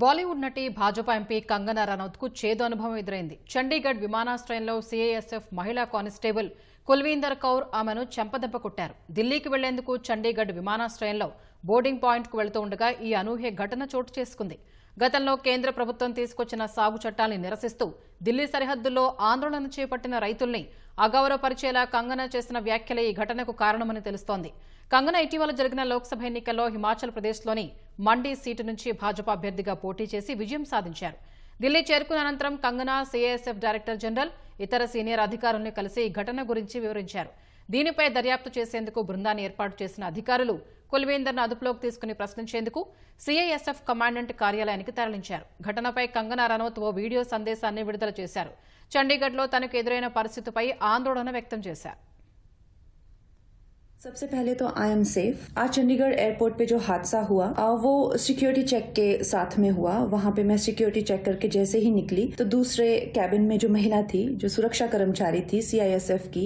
బాలీవుడ్ నటి భాజపా ఎంపీ కంగనా రనౌత్కు చేదు అనుభవం ఎదురైంది. చండీగఢ్ విమానాశ్రయంలో సీఐఎస్ఎఫ్ మహిళా కానిస్టేబుల్ కుల్వీందర్ కౌర్ ఆమెను చెంపదెబ్బ కొట్టారు. ఢిల్లీకి వెళ్ళేందుకు చండీగఢ్ విమానాశ్రయంలో బోర్డింగ్ పాయింట్కు వెళుతూ ఉండగా ఈ అనూహ్య ఘటన చోటు చేసుకుంది. గతంలో కేంద్ర ప్రభుత్వం తీసుకొచ్చిన సాగు చట్టాన్ని నిరసిస్తూ ఢిల్లీ సరిహద్దుల్లో ఆందోళన చేపట్టిన రైతుల్ని అగౌరవపరిచేలా కంగనా చేసిన వ్యాఖ్యలే ఈ ఘటనకు కారణమని తెలుస్తోంది. కంగనా ఇటీవల జరిగిన లోక్సభ ఎన్నికల్లో హిమాచల్ ప్రదేశ్లోని మండీ సీటు నుంచి భాజపా అభ్యర్థిగా పోటీ చేసి విజయం సాధించారు. ఢిల్లీ చేరుకున్న అనంతరం కంగనా సీఐఎస్ఎఫ్ డైరెక్టర్ జనరల్ ఇతర సీనియర్ అధికారుల్ని కలిసి ఈ ఘటన గురించి వివరించారు. దీనిపై దర్యాప్తు చేసేందుకు బృందాన్ని ఏర్పాటు చేసిన అధికారులు కుల్వేందర్ను అదుపులోకి తీసుకుని ప్రశ్నించేందుకు సీఐఎస్ఎఫ్ కమాండెంట్ కార్యాలయానికి తరలించారు ఘటనపై కంగనా రనౌత్ ఓ వీడియో సందేశాన్ని విడుదల చేశారు చండీగఢ్లో తనకు ఎదురైన పరిస్థితిపై ఆందోళన వ్యక్తం చేశారు सबसे पहले तो आई एम सेफ आज चंडीगढ़ एयरपोर्ट पे जो हादसा हुआ आ, वो सिक्योरिटी चेक के साथ में हुआ वहां पे मैं सिक्योरिटी चेक करके जैसे ही निकली तो दूसरे कैबिन में जो महिला थी जो सुरक्षा कर्मचारी थी सीआईएसएफ की